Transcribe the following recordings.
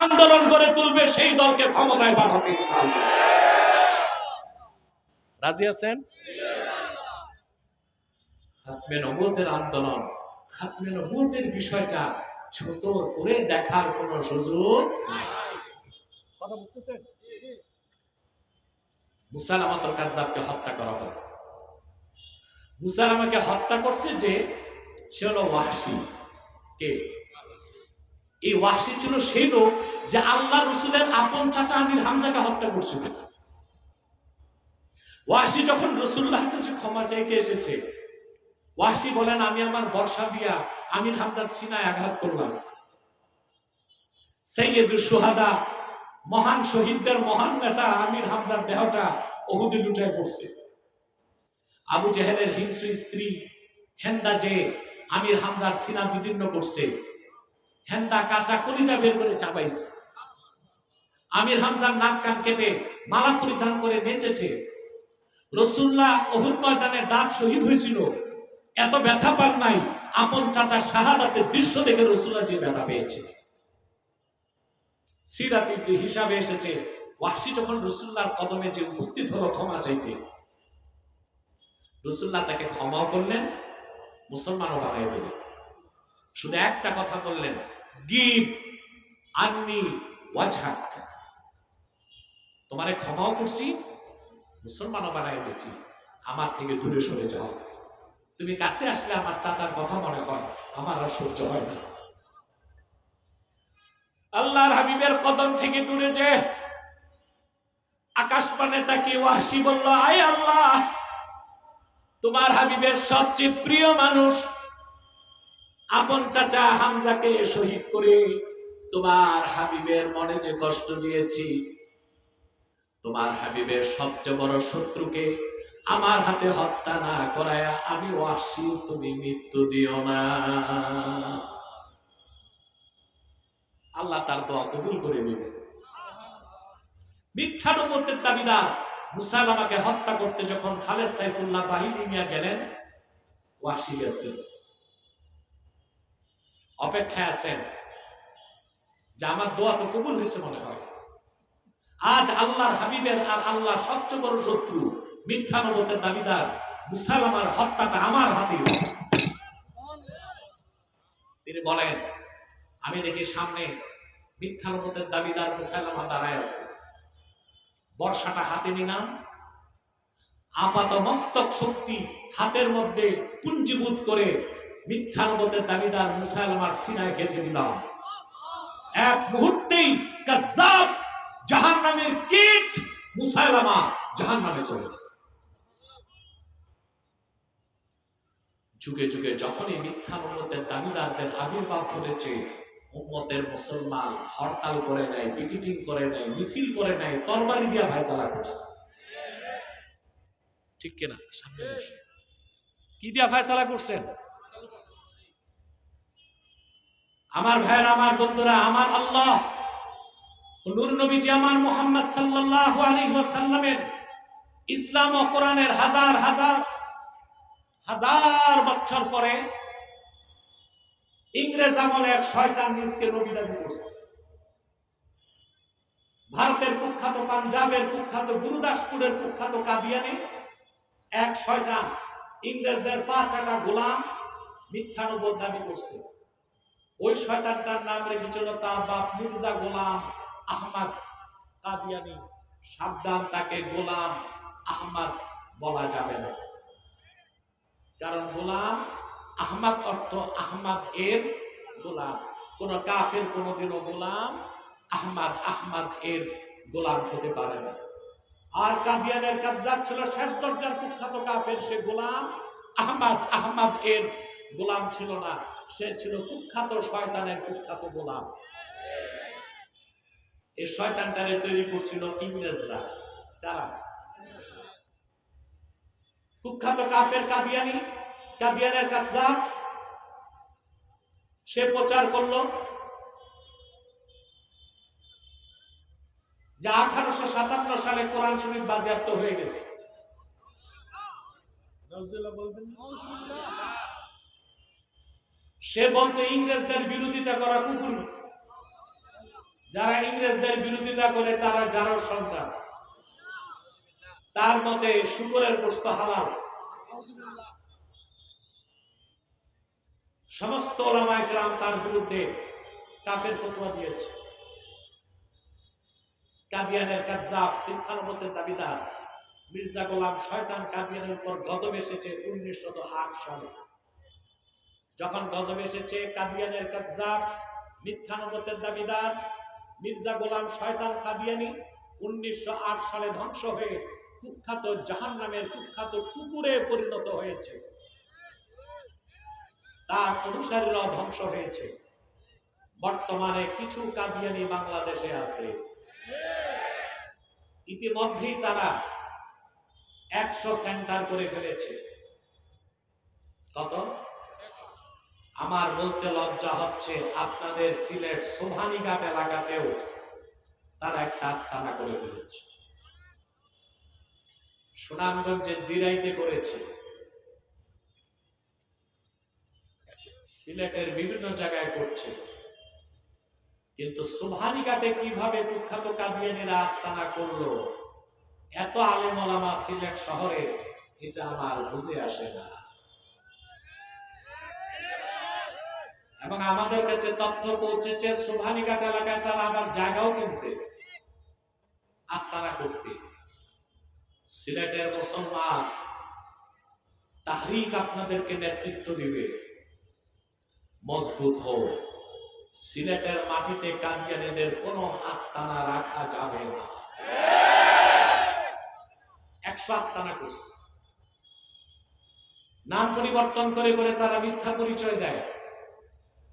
আন্দোলন করে তুলবে সেই দলকে ক্ষমতায় পাঠাতে রাজি আছেন? খাতমে আন্দোলন খাতমে নবুয়তের বিষয়টা ছোট করে দেখার কোন সুযোগ নাই। কথা বুঝতেছেন? মুসালামাতুল হত্যা করা হয় মুসালামাকে হত্যা করছে যে সে হলো ওয়াহশি। কে? এই ওয়াহশি ছিল সেই লোক যে আল্লাহ রসুলের আপন চাচা আমির হামজাকে হত্যা করছিল। ওয়াহশি যখন রসুল্লাহ কাছে ক্ষমা চাইতে এসেছে ওয়াহশি বলেন, আমি আমার বর্ষা দিয়া আমির হামজার সিনায় আঘাত করলাম। সৈয়দুল সুহাদা, মহান শহীদদের মহান নেতা আমির হামজার দেহটা অহুদে লুটায় পড়ছে। আবু জেহেলের হিংস্র স্ত্রী হেন্দা যে আমির হামজার সিনা বিদীর্ণ করছে হেন্দা কাঁচা কলিজা বের করে চাপাইছে আমির হামজার নাক কান কেটে মালা পরিধান করে নেচেছে। রসুল্লাহ অহুদ ময়দানে দাঁত শহীদ হয়েছিল। এত ব্যথা পান নাই, আপন চাচা শাহাদাতের দৃশ্য দেখে রসুল্লাহ যে ব্যথা পেয়েছে। সিরাতি হিসাবে এসেছে ওয়াসি যখন রসুল্লাহর কদমে যে উপস্থিত হলো ক্ষমা চাইতে। রসুল্লাহ তাকে ক্ষমাও করলেন, মুসলমানও বানাই দিলেন। শুধু একটা কথা বললেন গিভ আন্নি ওয়াজহাক তোমারে ক্ষমাও করছি, মুসলমানও বানাই দিছি। আমার থেকে দূরে সরে যাও। তুমি কাছে আসলে আমার চাচার কথা মনে হয়, আমার আর সহ্য হয় না। আল্লাহর হাবিবের কদম থেকে দূরে যে আকাশ পানে তাকে ওয়াসি বলল, আয় আল্লাহ, তোমার হাবিবের সবচেয়ে প্রিয় মানুষ আপন চাচা হামজাকে শহীদ করে তোমার হাবিবের মনে যে কষ্ট দিয়েছি, তোমার হাবিবের সবচেয়ে বড় শত্রুকে আমার হাতে হত্যা না করায় আমি ওয়াসি, তুমি মৃত্যু দিও না। আল্লাহ তার দোয়া কবুল করে নেবে। মিথ্যা নবতের দাবিদার মুসালামাকে হত্যা করতে যখন খালেদ সাইফুল্লাহ বাহিনী নিয়ে গেলেন, ওয়াসি গেছেন অপেক্ষায় আছেন। যে আমার দোয়া তো কবুল হয়েছে মনে হয়। আজ আল্লাহর হাবিবের আর আল্লাহর সবচেয়ে বড় শত্রু, মিথ্যা নবতের দাবিদার, মুসালামার হত্যাটা আমার হাতে। তিনি বলেন, আমি দেখি সামনে মিথ্যা নবতের দাবিদার, মুসালামা দাঁড়ায় আছে। বর্ষাটা হাতে নিলাম। আপাত মস্তক শক্তি হাতের মধ্যে পুঞ্জীভূত করে মিথ্যা নবতের দাবিদার মুসালামার সিনায় গেঁথে দিলাম। এক মুহূর্তেই কাজ্জাব জাহান নামের কীট মুসালামা জাহান নামে চলে যুগে যুগে যখনই মিথ্যা নবতের দাবিদারদের আবির্ভাব ঘটেছে, উম্মতের মুসলমান হরতাল করে নেয় পিকেটিং করে নেয়, মিছিল করে নেয়, তরবারি দিয়া ভাইচালা করছে। ঠিক কিনা? সামনে কি দিয়া ফায়সালা করছেন? আমার ভাইয়ের, আমার বন্ধুরা, আমার আল্লাহ। নূর নবীজি আমার মোহাম্মদ আলাইহি ওয়াসাল্লামের ইসলাম ও কোরআনের হাজার হাজার হাজার বছর পরে ইংরেজ আমলে এক শয়তান নিজকে নবী দাবি ভারতের কুখ্যাত পাঞ্জাবের কুখ্যাত গুরুদাসপুরের কুখ্যাত কাদিয়ানি এক শয়তান ইংরেজদের পাঁচ আটা গোলাম মিথ্যা নবদ দাবি করছে। ওই শয়তানটার নাম রেখেছিল তার বাপ মির্জা গোলাম আহমদ কাদিয়ানি। সাবধান, তাকে গোলাম আহমদ বলা যাবে না। কারণ গোলাম আহমদ অর্থ আহমদ এর গোলাম। কোন কাফের কোনদিনও গোলাম আহমদ আহমদ এর গোলাম হতে পারে না। আর কাদিয়ানের কাজদার ছিল শেষ দরজার কুখ্যাত কাফের, সে গোলাম আহমদ আহমদ এর গোলাম ছিল না। সে ছিল কুখ্যাত শয়তানের কুখ্যাত গোলাম। এই শয়তানটারে তৈরি করছিল ইংরেজরা। তারা কুখ্যাত কাফের কাদিয়ানি। কাদিয়ানের কাজদার সে প্রচার করল যে আঠারোশো সাতান্ন সালে কোরআন শরীফ বাজেয়াপ্ত হয়ে গেছে। সে বলতে ইংরেজদের বিরোধিতা করা কুকুর। যারা ইংরেজদের বিরোধিতা করে, তারা জারর সন্তান। তার মতে শুকরের গোস্ত হালাল। সমস্ত ওলামায় গ্রাম তার বিরুদ্ধে কাফের ফতোয়া দিয়েছে। কাদিয়ানের কাজ্জাব তীর্থানবতের দাবিদার। মির্জা গোলাম শয়তান কাদিয়ানের উপর গজব এসেছে উনিশশো আট সালে। যখন গজব এসেছে, কাদিয়ানের কাজ্জাব মিথ্যানবতের দাবিদার, মির্জা গোলাম শয়তান কাদিয়ানি উনিশশো আট সালে ধ্বংস হয়ে কুখ্যাত জাহান নামের কুখ্যাত কুকুরে পরিণত হয়েছে। তার অনুসারীরাও ধ্বংস হয়েছে। বর্তমানে কিছু কাদিয়ানি বাংলাদেশে আছে। ইতিমধ্যেই তারা একশো সেন্টার করে ফেলেছে। কত? আমার বলতে লজ্জা হচ্ছে আপনাদের সিলেট সোভানীঘাট এলাকাতেও তারা একটা আস্তানা করে ফেলেছে। সুনামগঞ্জের দিরাইতে করেছে। সিলেটের বিভিন্ন জায়গায় করছে। কিন্তু সুভানীঘাটে কীভাবে কুখ্যাত কাদিয়ানিরা আস্তানা করল, এত আলেম ওলামা সিলেট শহরে, এটা আমার বুঝে আসে না। এবং আমাদের কাছে তথ্য পৌঁছেছে সুভানীঘাট এলাকায় তারা আবার জায়গাও কিনছে। আস্তানা করতে। সিলেটের মুসলমান তাহরিক আপনাদেরকে নেতৃত্ব দিবে। মজবুত হোক। সিলেটের মাটিতে কাদিয়ানিদের কোনো আস্তানা রাখা যাবে না। একশো আস্তানা করছে। নাম পরিবর্তন করে করে তারা মিথ্যা পরিচয় দেয়।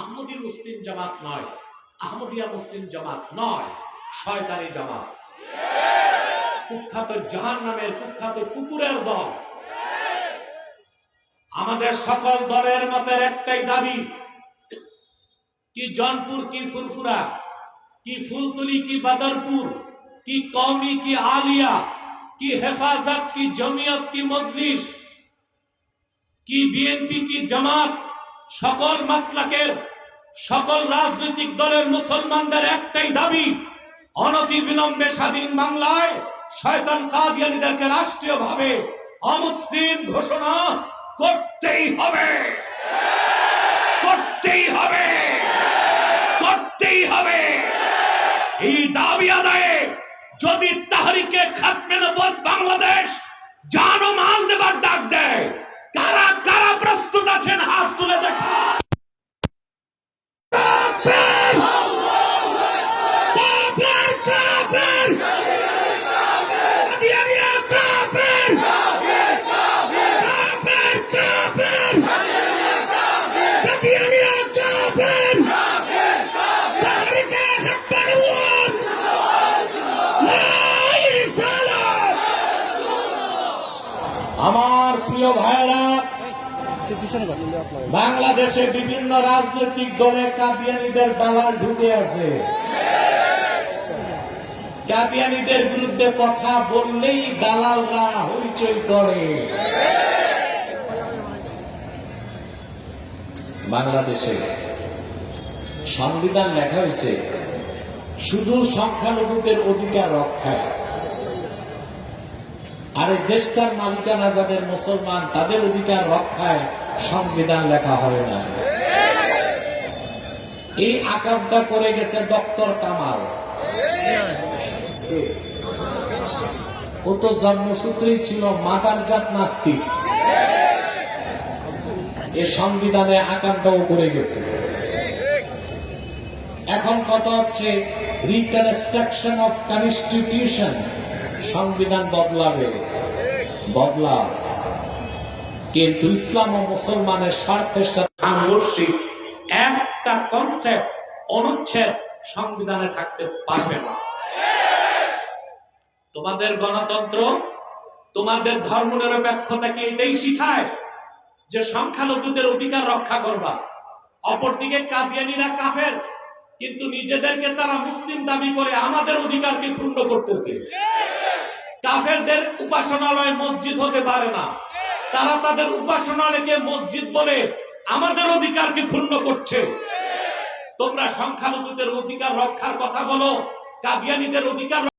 আহমদি মুসলিম জামাত নয়, আহমদিয়া মুসলিম জামাত নয়, শয়তানি জামাত। কুখ্যাত জাহান নামের কুখ্যাত কুকুরের দল। আমাদের সকল দলের মতের একটাই দাবি, কি জনপুর, কি ফুরফুরা, কি ফুলতুলি, কি বাদরপুর, কি কওমি, কি আলিয়া, কি হেফাজত, কি জমিয়ত, কি মজলিস, কি বিএনপি, কি জামাত সকল মাসলাকের, সকল রাজনৈতিক দলের মুসলমানদের একটাই দাবি, অনতি বিলম্বে স্বাধীন বাংলায় শয়তান কাদিয়ানিদেরকে রাষ্ট্রীয়ভাবে অমুসলিম ঘোষণা করতেই হবে। করতেই হবে। করতেই হবে। এই দাবি আদায়ে যদি তাহারিকে খাতমে বাংলাদেশ জানো মাল দেবার ডাক দেয় কারা কারা প্রস্তুত আছেন? হাত তুলে দেখা বাংলাদেশে বিভিন্ন রাজনৈতিক দলের কাদিয়ানিদের দালাল ঢুকে আছে। কাদিয়ানিদের বিরুদ্ধে কথা বললেই দালালরা হইচই করে। বাংলাদেশে সংবিধান লেখা হয়েছে, শুধু সংখ্যালঘুদের অধিকার রক্ষায় আর এই দেশটার মালিকানা যাদের মুসলমান তাদের অধিকার রক্ষায় সংবিধান লেখা হয় না। এই আকামটা করে গেছে ডক্টর কামাল। ও তো জন্মসূত্রেই ছিল মাদারজাত নাস্তিক। এ সংবিধানে আকামটাও করে গেছে। এখন কথা হচ্ছে রিকনস্ট্রাকশন অফ কনস্টিটিউশন সংবিধান বদলাবে। বদলা কিন্তু ইসলাম ও মুসলমানের স্বার্থের সাথে সাংঘর্ষিক একটা কনসেপ্ট অনুচ্ছেদ সংবিধানে থাকতে পারবে না। তোমাদের গণতন্ত্র, তোমাদের ধর্মনিরপেক্ষতাকে এটাই শিখায় যে সংখ্যালঘুদের অধিকার রক্ষা করবা? অপরদিকে কাদিয়ানিরা কাফের, কিন্তু নিজেদেরকে তারা মুসলিম দাবি করে আমাদের অধিকারকে ক্ষুণ্ণ করতেছে। কাফেরদের উপাসনালয় মসজিদ হতে পারে না। তারা তাদের উপাসনালয়কে মসজিদ বলে আমাদের অধিকারকে ক্ষুণ্ণ করছে। তোমরা সংখ্যালঘুদের অধিকার রক্ষার কথা বলো, কাদিয়ানিদের অধিকার